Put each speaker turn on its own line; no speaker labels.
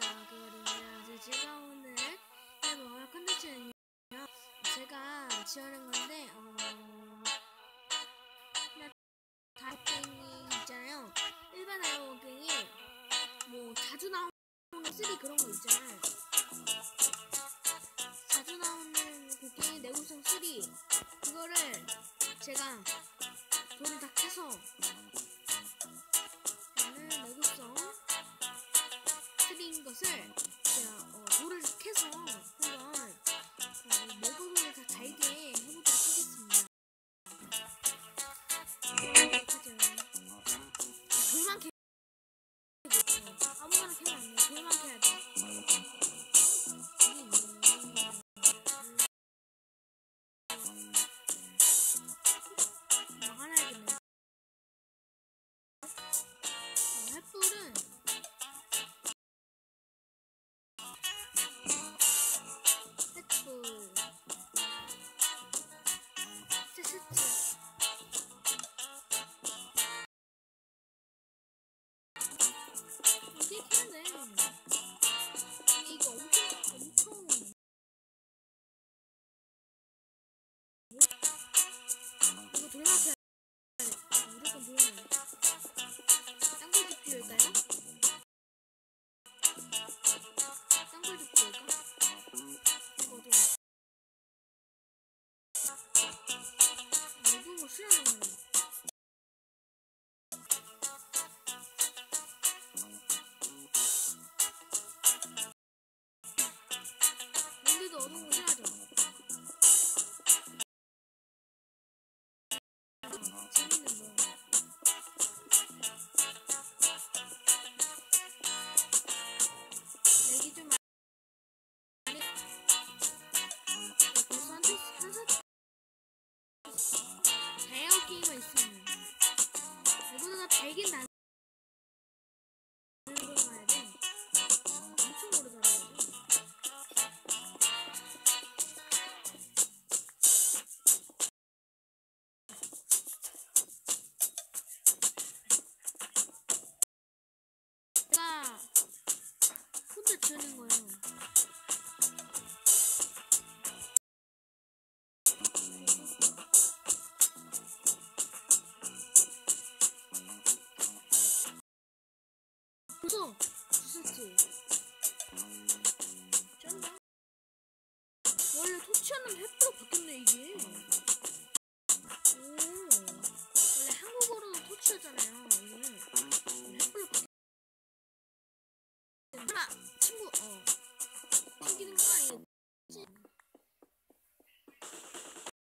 반갑습니다. 네, 제가 오늘 해볼 컨텐츠는요. 제가 지어낸 건데, 어, 다이어게임이 있잖아요. 일반 다이어게임이 뭐 자주 나오는 3 그런 거 있잖아요. 자주 나오는 곡기 내구성 3 그거를 제가 돈을 다 캐서 돼 무조건 돌마 땅굴집 지을까요? 있으면 이거보다 백인 나 벌써 주셨지? 쩐다. 원래 토치였는데 햇불로 바뀌었네 이게. 오, 원래 한국어로는 토치였잖아요. 이게 햇불로 바뀌. 하나 친구 어